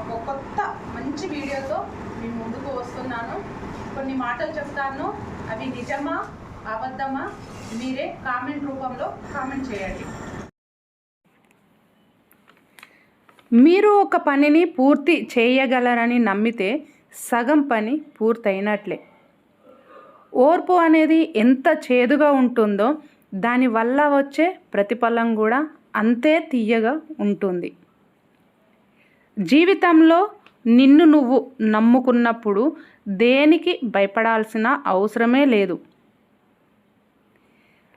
ఒక కొత్త మంచి వీడియోతో మీ ముందుకు వస్తున్నాను. కొన్ని మాటలు చెప్తాను. అవి నిజమా? అబద్ధమా? మీరే కామెంట్ రూపంలో కామెంట్ చేయండి. మీరు ఒక పనిని పూర్తి చేయగలరని నమ్మితే సగం పని పూర్తయినట్లే. ఓర్పు అనేది ఎంత చేదుగా ఉంటుందో దానివల్ల వచ్చే ప్రతిఫలం కూడా అంతే తీయగా ఉంటుంది. జీవితంలో నిన్ను నువ్వు నమ్ముకున్నప్పుడు దేనికి భయపడాల్సిన అవసరమే లేదు.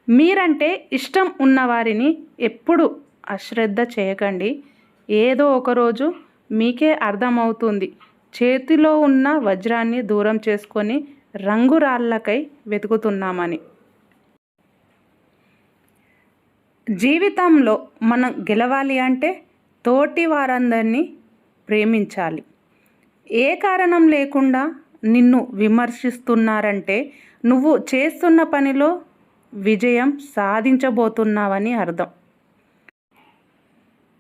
మీరంటే ఇష్టం ఉన్నవారిని ఎప్పుడు అశ్రద్ధ చేయకండి. ఏదో ఒకరోజు మీకే అర్థమవుతుంది. చేతిలో ఉన్న వజ్రాన్ని దూరం చేసుకొని రంగురాళ్ళకై వెతుకుతున్నామని. జీవితంలో మనం గెలవాలి అంటే తోటి వారందరినీ ప్రేమించాలి. ఏ కారణం లేకుండా నిన్ను విమర్శిస్తున్నారంటే నువ్వు చేస్తున్న పనిలో విజయం సాధించబోతున్నావని అర్థం.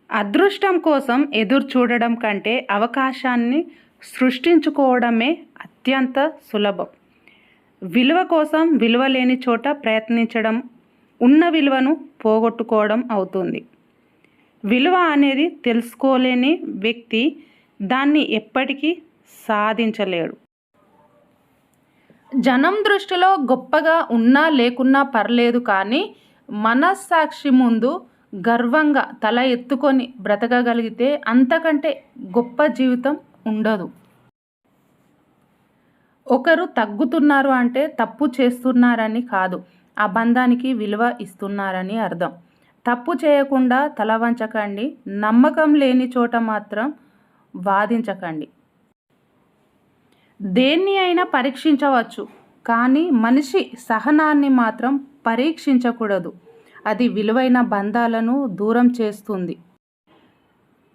అదృష్టం కోసం ఎదురు చూడడం కంటే అవకాశాన్ని సృష్టించుకోవడమే అత్యంత సులభం. విలువ కోసం విలువ లేని చోట ప్రయత్నించడం ఉన్న విలువను పోగొట్టుకోవడం అవుతుంది. విలువ అనేది తెలుసుకోలేని వ్యక్తి దాన్ని ఎప్పటికీ సాధించలేడు. జనం దృష్టిలో గొప్పగా ఉన్నా లేకున్నా పర్లేదు కానీ మనస్సాక్షి ముందు గర్వంగా తల ఎత్తుకొని బ్రతకగలిగితే అంతకంటే గొప్ప జీవితం ఉండదు. ఒకరు తగ్గుతున్నారు అంటే తప్పు చేస్తున్నారని కాదు ఆ బంధానికి విలువ ఇస్తున్నారని అర్థం. తప్పు చేయకుండా తల వంచకండి. నమ్మకం లేని చోట మాత్రం వాదించకండి. దేన్ని అయినా పరీక్షించవచ్చు కానీ మనిషి సహనాన్ని మాత్రం పరీక్షించకూడదు. అది విలువైన బంధాలను దూరం చేస్తుంది.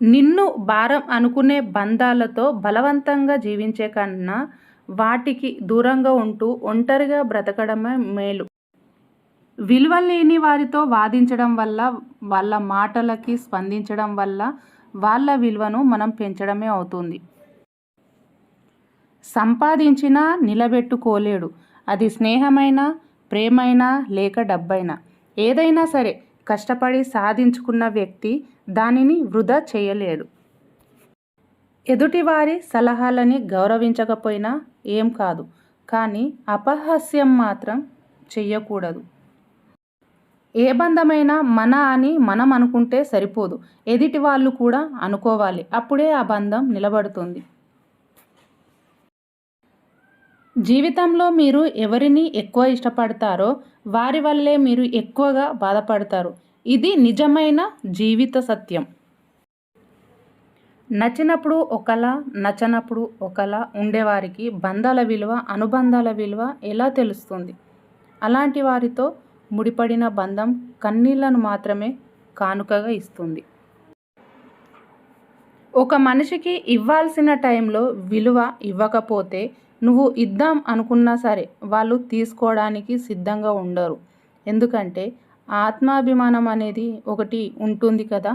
నిన్ను భారం అనుకునే బంధాలతో బలవంతంగా జీవించే కన్నా వాటికి దూరంగా ఉంటూ ఒంటరిగా బ్రతకడమే మేలు. విలువ లేని వారితో వాదించడం వల్ల వాళ్ళ మాటలకి స్పందించడం వల్ల వాళ్ళ విలువను మనం పెంచడమే అవుతుంది. సంపాదించినా నిలబెట్టుకోలేడు. అది స్నేహమైనా ప్రేమైనా లేక డబ్బైనా. ఏదైనా సరే కష్టపడి సాధించుకున్న వ్యక్తి దానిని వృధా చేయలేడు. ఎదుటివారి సలహాలని గౌరవించకపోయినా ఏం కాదు. కానీ అపహాస్యం మాత్రం చెయ్యకూడదు. ఏ బంధమైనా మన అని మనం అనుకుంటే సరిపోదు. ఎదుటి వాళ్ళు కూడా అనుకోవాలి. అప్పుడే ఆ బంధం నిలబడుతుంది. జీవితంలో మీరు ఎవరిని ఎక్కువ ఇష్టపడతారో వారి వల్లే మీరు ఎక్కువగా బాధపడతారు. ఇది నిజమైన జీవిత సత్యం. నచ్చినప్పుడు ఒకలా నచ్చనప్పుడు ఒకలా ఉండేవారికి బంధాల విలువ అనుబంధాల విలువ ఎలా తెలుస్తుంది? అలాంటి వారితో ముడిపడిన బంధం కన్నీళ్ళను మాత్రమే కానుకగా ఇస్తుంది. ఒక మనిషికి ఇవ్వాల్సిన టైంలో విలువ ఇవ్వకపోతే నువ్వు ఇద్దాం అనుకున్నా సరే వాళ్ళు తీసుకోవడానికి సిద్ధంగా ఉండరు. ఎందుకంటే ఆత్మాభిమానం అనేది ఒకటి ఉంటుంది కదా.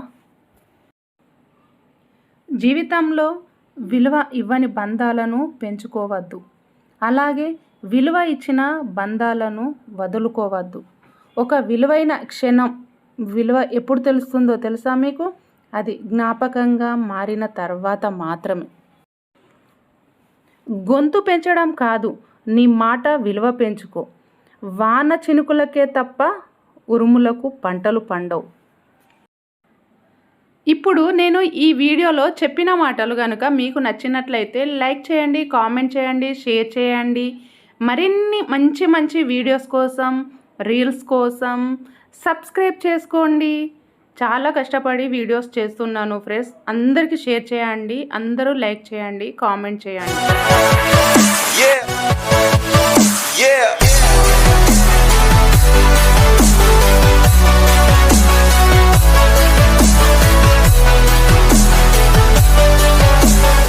జీవితంలో విలువ ఇవ్వని బంధాలను పెంచుకోవద్దు. అలాగే విలువ ఇచ్చిన బంధాలను వదులుకోవద్దు. ఒక విలువైన క్షణం విలువ ఎప్పుడు తెలుస్తుందో తెలుసా మీకు? అది జ్ఞాపకంగా మారిన తర్వాత మాత్రమే. గొంతు పెంచడం కాదు నీ మాట విలువ పెంచుకో. వాన చినుకులకే తప్ప ఉరుములకు పంటలు పండవు. ఇప్పుడు నేను ఈ వీడియోలో చెప్పిన మాటలు కనుక మీకు నచ్చినట్లయితే లైక్ చేయండి కామెంట్ చేయండి షేర్ చేయండి. మరిన్ని మంచి మంచి వీడియోస్ కోసం రీల్స్ కోసం సబ్స్క్రైబ్ చేసుకోండి. చాలా కష్టపడి వీడియోస్ చేస్తున్నాను ఫ్రెండ్స్. అందరికీ షేర్ చేయండి. అందరూ లైక్ చేయండి. కామెంట్ చేయండి. Yeah. Yeah.